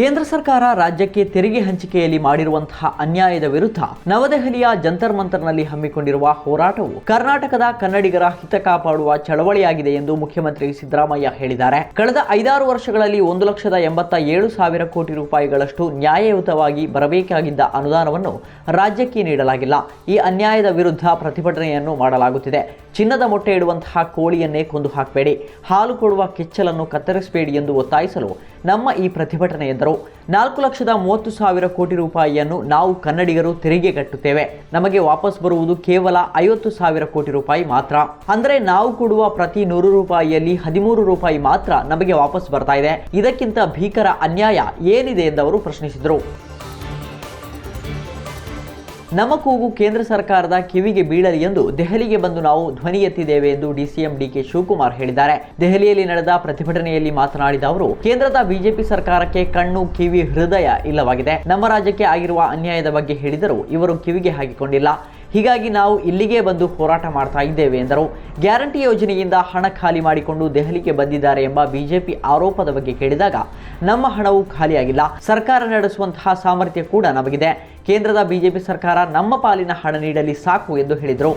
ಕೇಂದ್ರ ಸರ್ಕಾರ ರಾಜ್ಯಕ್ಕೆ ತೆರಿಗೆ ಹಂಚಿಕೆಯಲ್ಲಿ ಮಾಡಿರುವಂತಹ ಅನ್ಯಾಯದ ವಿರುದ್ಧ ನವದೆಹಲಿಯ ಜಂತರ್ ಮಂತರ್ನಲ್ಲಿ ಹಮ್ಮಿಕೊಂಡಿರುವ ಹೋರಾಟವು ಕರ್ನಾಟಕದ ಕನ್ನಡಿಗರ ಹಿತ ಕಾಪಾಡುವ ಚಳವಳಿಯಾಗಿದೆ ಎಂದು ಮುಖ್ಯಮಂತ್ರಿ ಸಿದ್ದರಾಮಯ್ಯ ಹೇಳಿದ್ದಾರೆ. ಕಳೆದ ಐದಾರು ವರ್ಷಗಳಲ್ಲಿ ಒಂದು ಲಕ್ಷದ ಎಂಬತ್ತ ಏಳು ಸಾವಿರ ಕೋಟಿ ರೂಪಾಯಿಗಳಷ್ಟು ನ್ಯಾಯಯುತವಾಗಿ ಬರಬೇಕಾಗಿದ್ದ ಅನುದಾನವನ್ನು ರಾಜ್ಯಕ್ಕೆ ನೀಡಲಾಗಿಲ್ಲ. ಈ ಅನ್ಯಾಯದ ವಿರುದ್ಧ ಪ್ರತಿಭಟನೆಯನ್ನು ಮಾಡಲಾಗುತ್ತಿದೆ. ಚಿನ್ನದ ಮೊಟ್ಟೆ ಇಡುವಂತಹ ಕೋಳಿಯನ್ನೇ ಕೊಂದು ಹಾಕಬೇಡಿ. ಹಾಲು ಕೊಡುವ ಕೆಚ್ಚಲನ್ನು ಕತ್ತರಿಸಬೇಡಿ ಎಂದು ಒತ್ತಾಯಿಸಲು ನಮ್ಮ ಈ ಪ್ರತಿಭಟನೆ ಎಂದರು. ನಾಲ್ಕು ಲಕ್ಷದ ಮೂವತ್ತು ಸಾವಿರ ಕೋಟಿ ರೂಪಾಯಿಯನ್ನು ನಾವು ಕನ್ನಡಿಗರು ತೆರಿಗೆ ಕಟ್ಟುತ್ತೇವೆ. ನಮಗೆ ವಾಪಸ್ ಬರುವುದು ಕೇವಲ ಐವತ್ತು ಸಾವಿರ ಕೋಟಿ ರೂಪಾಯಿ ಮಾತ್ರ. ಅಂದರೆ ನಾವು ಕೊಡುವ ಪ್ರತಿ ನೂರು ರೂಪಾಯಿಯಲ್ಲಿ ಹದಿಮೂರು ರೂಪಾಯಿ ಮಾತ್ರ ನಮಗೆ ವಾಪಸ್ ಬರ್ತಾ ಇದೆ. ಇದಕ್ಕಿಂತ ಭೀಕರ ಅನ್ಯಾಯ ಏನಿದೆ ಎಂದವರು ಪ್ರಶ್ನಿಸಿದರು. ನಮ್ಮ ಕೂಗು ಕೇಂದ್ರ ಸರ್ಕಾರದ ಕಿವಿಗೆ ಬೀಳಲಿ ಎಂದು ದೆಹಲಿಗೆ ಬಂದು ನಾವು ಧ್ವನಿ ಎತ್ತಿದ್ದೇವೆ ಎಂದು ಡಿಸಿಎಂ ಡಿಕೆ ಶಿವಕುಮಾರ್ ಹೇಳಿದ್ದಾರೆ. ದೆಹಲಿಯಲ್ಲಿ ನಡೆದ ಪ್ರತಿಭಟನೆಯಲ್ಲಿ ಮಾತನಾಡಿದ ಅವರು, ಕೇಂದ್ರದ ಬಿಜೆಪಿ ಸರ್ಕಾರಕ್ಕೆ ಕಣ್ಣು, ಕಿವಿ, ಹೃದಯ ಇಲ್ಲವಾಗಿದೆ. ನಮ್ಮ ರಾಜ್ಯಕ್ಕೆ ಆಗಿರುವ ಅನ್ಯಾಯದ ಬಗ್ಗೆ ಹೇಳಿದರೂ ಇವರು ಕಿವಿಗೆ ಹಾಕಿಕೊಂಡಿಲ್ಲ. ಹೀಗಾಗಿ ನಾವು ಇಲ್ಲಿಗೆ ಬಂದು ಹೋರಾಟ ಮಾಡ್ತಾ ಇದ್ದೇವೆ ಎಂದರು. ಗ್ಯಾರಂಟಿ ಯೋಜನೆಯಿಂದ ಹಣ ಖಾಲಿ ಮಾಡಿಕೊಂಡು ದೆಹಲಿಗೆ ಬಂದಿದ್ದಾರೆ ಎಂಬ ಬಿಜೆಪಿ ಆರೋಪದ ಬಗ್ಗೆ ಕೇಳಿದಾಗ, ನಮ್ಮ ಹಣವು ಖಾಲಿಯಾಗಿಲ್ಲ. ಸರ್ಕಾರ ನಡೆಸುವಂತಹ ಸಾಮರ್ಥ್ಯ ಕೂಡ ನಮಗಿದೆ. ಕೇಂದ್ರದ ಬಿಜೆಪಿ ಸರ್ಕಾರ ನಮ್ಮ ಪಾಲಿನ ಹಣ ನೀಡಲಿ ಸಾಕು ಎಂದು ಹೇಳಿದರು.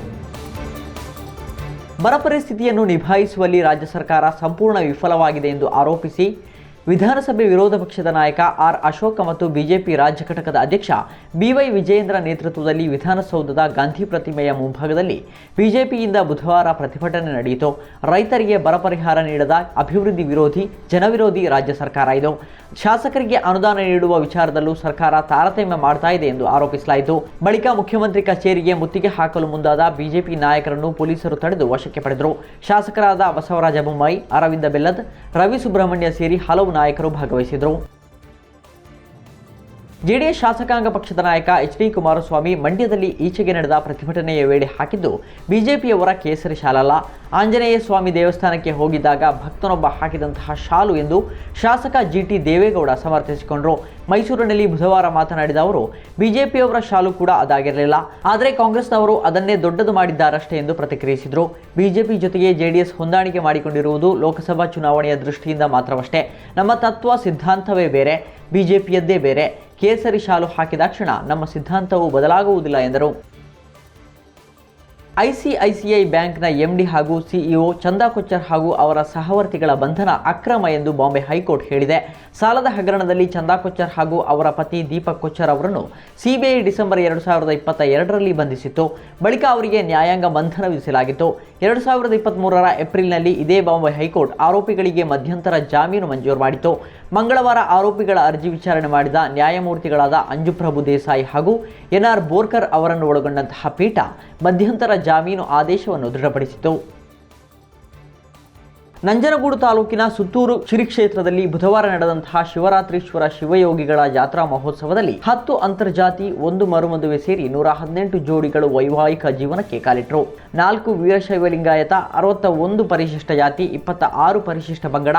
ಬರ ಪರಿಸ್ಥಿತಿಯನ್ನು ನಿಭಾಯಿಸುವಲ್ಲಿ ರಾಜ್ಯ ಸರ್ಕಾರ ಸಂಪೂರ್ಣ ವಿಫಲವಾಗಿದೆ ಎಂದು ಆರೋಪಿಸಿ ವಿಧಾನಸಭೆ ವಿರೋಧ ಪಕ್ಷದ ನಾಯಕ ಆರ್ ಅಶೋಕ ಮತ್ತು ಬಿಜೆಪಿ ರಾಜ್ಯ ಘಟಕದ ಅಧ್ಯಕ್ಷ ಬಿವೈ ವಿಜಯೇಂದ್ರ ನೇತೃತ್ವದಲ್ಲಿ ವಿಧಾನಸೌಧದ ಗಾಂಧಿ ಪ್ರತಿಮೆಯ ಮುಂಭಾಗದಲ್ಲಿ ಬಿಜೆಪಿಯಿಂದ ಬುಧವಾರ ಪ್ರತಿಭಟನೆ ನಡೆಯಿತು. ರೈತರಿಗೆ ಬರ ಪರಿಹಾರ ನೀಡದ ಅಭಿವೃದ್ಧಿ ವಿರೋಧಿ, ಜನವಿರೋಧಿ ರಾಜ್ಯ ಸರ್ಕಾರ ಇದು. ಶಾಸಕರಿಗೆ ಅನುದಾನ ನೀಡುವ ವಿಚಾರದಲ್ಲೂ ಸರ್ಕಾರ ತಾರತಮ್ಯ ಮಾಡ್ತಾ ಇದೆ ಎಂದು ಆರೋಪಿಸಲಾಯಿತು. ಬಳಿಕ ಮುಖ್ಯಮಂತ್ರಿ ಕಚೇರಿಗೆ ಮುತ್ತಿಗೆ ಹಾಕಲು ಮುಂದಾದ ಬಿಜೆಪಿ ನಾಯಕರನ್ನು ಪೊಲೀಸರು ತಡೆದು ವಶಕ್ಕೆ ಪಡೆದರು. ಶಾಸಕರಾದ ಬಸವರಾಜ ಬೊಮ್ಮಾಯಿ, ಅರವಿಂದ ಬೆಲ್ಲದ್ ರವಿ ಸುಬ್ರಹ್ಮಣ್ಯ ಸೇರಿ ಹಲವು ನಾಯಕರು ಭಾಗವಹಿಸಿದರು. ಜೆಡಿಎಸ್ ಶಾಸಕಾಂಗ ಪಕ್ಷದ ನಾಯಕ ಎಚ್ ಡಿ ಕುಮಾರಸ್ವಾಮಿ ಮಂಡ್ಯದಲ್ಲಿ ಈಚೆಗೆ ನಡೆದ ಪ್ರತಿಭಟನೆಯ ವೇಳೆ ಹಾಕಿದ್ದು ಬಿಜೆಪಿಯವರ ಕೇಸರಿ ಶಾಲಲ್ಲ. ಆಂಜನೇಯ ಸ್ವಾಮಿ ದೇವಸ್ಥಾನಕ್ಕೆ ಹೋಗಿದ್ದಾಗ ಭಕ್ತನೊಬ್ಬ ಹಾಕಿದಂತಹ ಶಾಲು ಎಂದು ಶಾಸಕ ಜಿ ಟಿ ದೇವೇಗೌಡ ಸಮರ್ಥಿಸಿಕೊಂಡರು. ಮೈಸೂರಿನಲ್ಲಿ ಬುಧವಾರ ಮಾತನಾಡಿದ ಅವರು, ಬಿಜೆಪಿಯವರ ಶಾಲು ಕೂಡ ಅದಾಗಿರಲಿಲ್ಲ. ಆದರೆ ಕಾಂಗ್ರೆಸ್ನವರು ಅದನ್ನೇ ದೊಡ್ಡದು ಮಾಡಿದ್ದಾರಷ್ಟೇ ಎಂದು ಪ್ರತಿಕ್ರಿಯಿಸಿದರು. ಬಿಜೆಪಿ ಜೊತೆಗೆ ಜೆಡಿಎಸ್ ಹೊಂದಾಣಿಕೆ ಮಾಡಿಕೊಂಡಿರುವುದು ಲೋಕಸಭಾ ಚುನಾವಣೆಯ ದೃಷ್ಟಿಯಿಂದ ಮಾತ್ರವಷ್ಟೇ. ನಮ್ಮ ತತ್ವ, ಸಿದ್ಧಾಂತವೇ ಬೇರೆ, ಬಿಜೆಪಿಯದ್ದೇ ಬೇರೆ. ಕೇಸರಿ ಶಾಲು ಹಾಕಿದ ಕ್ಷಣ ನಮ್ಮ ಸಿದ್ಧಾಂತವು ಬದಲಾಗುವುದಿಲ್ಲ ಎಂದರು. ಐಸಿಐಸಿಐ ಬ್ಯಾಂಕ್ನ ಎಂಡಿ ಹಾಗೂ ಸಿಇಒ ಚಂದಾ ಕೊಚ್ಚರ್ ಹಾಗೂ ಅವರ ಸಹವರ್ತಿಗಳ ಬಂಧನ ಅಕ್ರಮ ಎಂದು ಬಾಂಬೆ ಹೈಕೋರ್ಟ್ ಹೇಳಿದೆ. ಸಾಲದ ಹಗರಣದಲ್ಲಿ ಚಂದಾ ಕೊಚ್ಚರ್ ಹಾಗೂ ಅವರ ಪತಿ ದೀಪಕ್ ಕೊಚ್ಚರ್ ಅವರನ್ನು ಸಿಬಿಐ ಡಿಸೆಂಬರ್ ಎರಡು ಸಾವಿರದ ಇಪ್ಪತ್ತ ಎರಡರಲ್ಲಿ ಬಂಧಿಸಿತ್ತು. ಬಳಿಕ ಅವರಿಗೆ ನ್ಯಾಯಾಂಗ ಬಂಧನ ವಿಧಿಸಲಾಗಿತ್ತು. ಎರಡು ಸಾವಿರದ ಇಪ್ಪತ್ತ್ಮೂರರ ಏಪ್ರಿಲ್ನಲ್ಲಿ ಇದೇ ಬಾಂಬೆ ಹೈಕೋರ್ಟ್ ಆರೋಪಿಗಳಿಗೆ ಮಧ್ಯಂತರ ಜಾಮೀನು ಮಂಜೂರು ಮಾಡಿತು ಮಂಗಳವಾರ ಆರೋಪಿಗಳ ಅರ್ಜಿ ವಿಚಾರಣೆ ಮಾಡಿದ ನ್ಯಾಯಮೂರ್ತಿಗಳಾದ ಅಂಜುಪ್ರಭು ದೇಸಾಯಿ ಹಾಗೂ ಎನ್ಆರ್ ಬೋರ್ಕರ್ ಅವರನ್ನು ಒಳಗೊಂಡಂತಹ ಪೀಠ ಮಧ್ಯಂತರ ಜಾಮೀನು ಆದೇಶವನ್ನು ದೃಢಪಡಿಸಿತು. ನಂಜನಗೂಡು ತಾಲೂಕಿನ ಸುತ್ತೂರು ಶ್ರೀ ಕ್ಷೇತ್ರದಲ್ಲಿ ಬುಧವಾರ ನಡೆದಂತಹ ಶಿವರಾತ್ರೀಶ್ವರ ಶಿವಯೋಗಿಗಳ ಜಾತ್ರಾ ಮಹೋತ್ಸವದಲ್ಲಿ ಹತ್ತು ಅಂತರ್ಜಾತಿ, ಒಂದು ಮರುಮದುವೆ ಸೇರಿ ನೂರ ಹದಿನೆಂಟು ಜೋಡಿಗಳು ವೈವಾಹಿಕ ಜೀವನಕ್ಕೆ ಕಾಲಿಟ್ಟರು ನಾಲ್ಕು ವೀರಶೈವ ಲಿಂಗಾಯತ ಅರವತ್ತ ಒಂದು ಪರಿಶಿಷ್ಟ ಜಾತಿ, ಇಪ್ಪತ್ತ ಆರು ಪರಿಶಿಷ್ಟ ಪಂಗಡ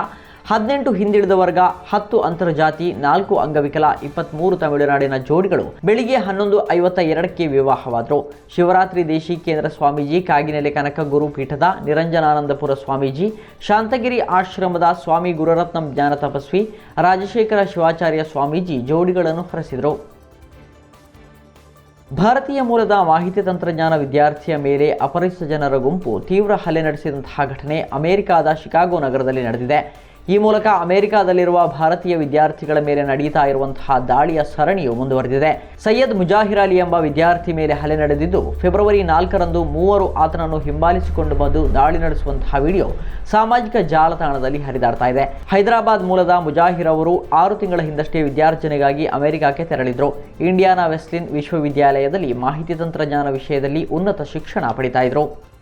ಹದಿನೆಂಟು ಹಿಂದುಳಿದ ವರ್ಗ, ಹತ್ತು ಅಂತರ್ಜಾತಿ, ನಾಲ್ಕು ಅಂಗವಿಕಲ, ಇಪ್ಪತ್ಮೂರು ತಮಿಳುನಾಡಿನ ಜೋಡಿಗಳು. ಬೆಳಿಗ್ಗೆ ಹನ್ನೊಂದು ಐವತ್ತ ಎರಡಕ್ಕೆ ವಿವಾಹವಾದರು. ಶಿವರಾತ್ರಿ ದೇಶಿ ಕೇಂದ್ರ ಸ್ವಾಮೀಜಿ ಕಾಗಿನೆಲೆ ಕನಕ ಗುರುಪೀಠದ ನಿರಂಜನಾನಂದಪುರ ಸ್ವಾಮೀಜಿ, ಶಾಂತಗಿರಿ ಆಶ್ರಮದ ಸ್ವಾಮಿ ಗುರುರತ್ನಂ ಜ್ಞಾನ ತಪಸ್ವಿ, ರಾಜಶೇಖರ ಶಿವಾಚಾರ್ಯ ಸ್ವಾಮೀಜಿ ಜೋಡಿಗಳನ್ನು ಹರಸಿದರು. ಭಾರತೀಯ ಮೂಲದ ಮಾಹಿತಿ ತಂತ್ರಜ್ಞಾನ ವಿದ್ಯಾರ್ಥಿಯ ಮೇಲೆ ಅಪರಿಚಿತ ಜನರ ಗುಂಪು ತೀವ್ರ ಹಲ್ಲೆ ನಡೆಸಿದಂತಹ ಘಟನೆ ಅಮೆರಿಕಾದ ಶಿಕಾಗೋ ನಗರದಲ್ಲಿ ನಡೆದಿದೆ. ಈ ಮೂಲಕ ಅಮೆರಿಕಾದಲ್ಲಿರುವ ಭಾರತೀಯ ವಿದ್ಯಾರ್ಥಿಗಳ ಮೇಲೆ ನಡೆಯುತ್ತಾ ಇರುವಂತಹ ದಾಳಿಯ ಸರಣಿಯು ಮುಂದುವರೆದಿದೆ. ಸೈಯದ್ ಮುಜಾಹಿರ್ ಅಲಿ ಎಂಬ ವಿದ್ಯಾರ್ಥಿ ಮೇಲೆ ಹಲ್ಲೆ ನಡೆದಿದ್ದು, ಫೆಬ್ರವರಿ ನಾಲ್ಕರಂದು ಮೂವರು ಆತನನ್ನು ಹಿಂಬಾಲಿಸಿಕೊಂಡು ಬಂದು ದಾಳಿ ನಡೆಸುವಂತಹ ವಿಡಿಯೋ ಸಾಮಾಜಿಕ ಜಾಲತಾಣದಲ್ಲಿ ಹರಿದಾಡ್ತಾ ಇದೆ. ಹೈದರಾಬಾದ್ ಮೂಲದ ಮುಜಾಹಿರ್ ಅವರು ಆರು ತಿಂಗಳ ಹಿಂದಷ್ಟೇ ವಿದ್ಯಾರ್ಜನೆಗಾಗಿ ಅಮೆರಿಕಕ್ಕೆ ತೆರಳಿದ್ರು. ಇಂಡಿಯಾನಾ ವೆಸ್ಲಿನ್ ವಿಶ್ವವಿದ್ಯಾಲಯದಲ್ಲಿ ಮಾಹಿತಿ ತಂತ್ರಜ್ಞಾನ ವಿಷಯದಲ್ಲಿ ಉನ್ನತ ಶಿಕ್ಷಣ ಪಡಿತಾ ಇದ್ರು.